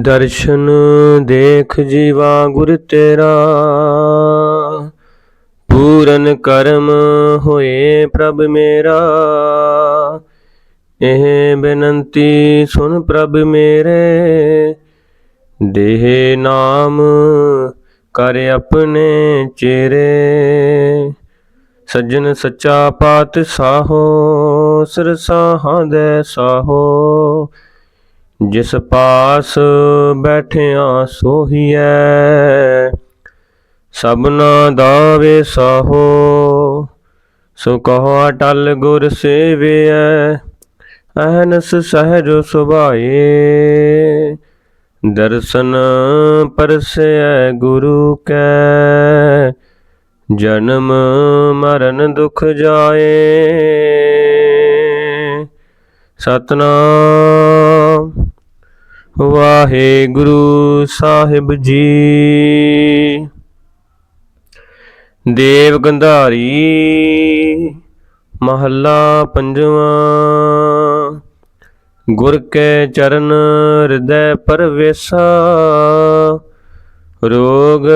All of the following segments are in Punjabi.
ਦਰਸ਼ਨ ਦੇਖ ਜੀਵਾ ਗੁਰ ਤੇਰਾ। ਪੂਰਨ ਕਰਮ ਹੋਏ ਪ੍ਰਭ ਮੇਰਾ। ਇਹ ਬੇਨੰਤੀ ਸੁਣ ਪ੍ਰਭ ਮੇਰੇ। ਦੇਹ ਨਾਮ ਕਰ ਆਪਣੇ ਚੇਰੇ ਸੱਜਣ ਸੱਚਾ ਪਾਤ ਸਾਹੋ ਸਰਸਾਹਾਂ ਦੇ ਸਾਹੋ। ਜਿਸ ਪਾਸ ਬੈਠਿਆ ਸੋਹੀਐ, ਸਭਨਾ ਦਾ ਵੇ ਸਾਹੋ ਸੋ ਕਹੋ ਅਟਲ ਗੁਰ ਸੇਵਿਐ, ਅਹਨਸ ਸਹਿਜ ਸੁਭਾਏ। ਦਰਸ਼ਨ ਪਰਸੈ ਗੁਰੂ ਕੈ, ਜਨਮ ਮਰਨ ਦੁਖ ਜਾਏ। ਸਤਨਾਮ ਵਾਹਿਗੁਰੂ ਸਾਹਿਬ ਜੀ। ਦੇਵ ਗੰਧਾਰੀ ਮਹੱਲਾ ਪੰਜਵਾਂ। ਗੁਰ ਕੈ ਚਰਨ ਹਿਰਦੈ ਪਰਵੇਸਾ। ਰੋਗ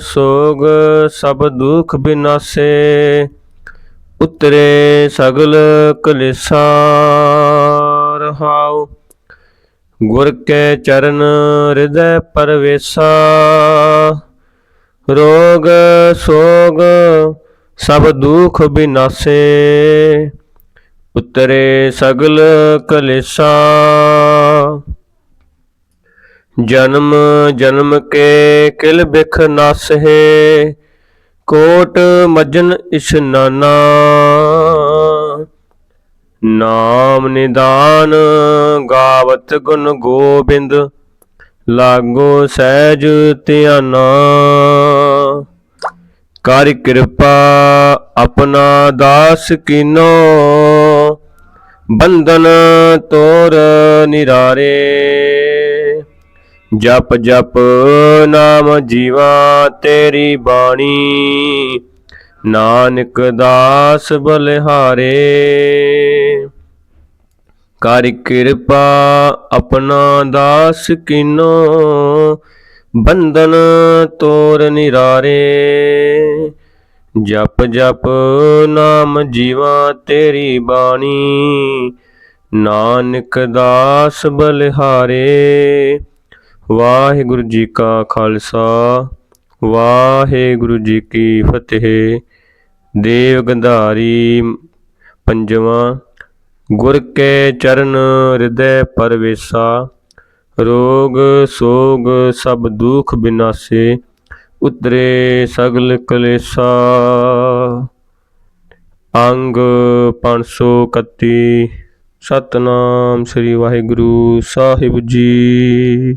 ਸੋਗ ਸਭ ਦੁਖ ਬਿਨਾਸੇ। ਉਤਰੇ ਸਗਲ ਕਲੇਸਾ ਰਹਾਉ। ਗੁਰ ਕੇ ਚਰਨ ਹਿਰਦੈ ਪਰਵੇਸਾ, ਰੋਗ ਸੋਗ ਸਭ ਦੁਖ ਬਿਨਾਸੇ, ਉਤਰੇ ਸਗਲ ਕਲੇਸਾ। ਜਨਮ ਜਨਮ ਕੇ ਕਿਲ ਬਿਖ ਨਾਸਹਿ, ਕੋਟ ਮਜਨ ਇਸ਼ਨਾਨਾ। ਨਾਮ ਨਿਦਾਨ ਗਾਵਤ ਗੁਣ ਗੋਬਿੰਦ, ਲਾਗੋ ਸਹਿਜ ਧਿਆਨਾ। ਕਰ ਕਿਰਪਾ ਆਪਣਾ ਦਾਸ ਕੀਨੋ, ਬੰਧਨ ਤੋਰ ਨਿਰਾਰੇ। ਜਪ ਜਪ ਨਾਮ ਜੀਵਾ ਤੇਰੀ ਬਾਣੀ, ਨਾਨਕ ਦਾਸ ਬਲਿਹਾਰੇ। ਕਰ ਕਿਰਪਾ ਆਪਣਾ ਦਾਸ ਕਿਨੋ, ਬੰਧਨ ਤੋਰ ਨਿਰਾਰੇ। ਜਪ ਜਪ ਨਾਮ ਜੀਵਾ ਤੇਰੀ ਬਾਣੀ, ਨਾਨਕ ਦਾਸ ਬਲਿਹਾਰੇ। ਵਾਹਿਗੁਰੂ ਜੀ ਕਾ ਖਾਲਸਾ, ਵਾਹਿਗੁਰੂ ਜੀ ਕੀ ਫਤਿਹ। ਦੇਵ ਗੰਧਾਰੀ ਪੰਜਵਾਂ ਗੁਰ ਕੇ ਚਰਨ ਹਿਰਦੈ ਪਰਵੇਸਾ, ਰੋਗ ਸੋਗ ਸਭ ਦੁਖ ਬਿਨਾਸੇ, ਉਤਰੇ ਸਗਲ ਕਲੇਸਾ। ਅੰਗ 531 ਸਤਨਾਮ ਸ੍ਰੀ ਵਾਹਿਗੁਰੂ ਸਾਹਿਬ ਜੀ।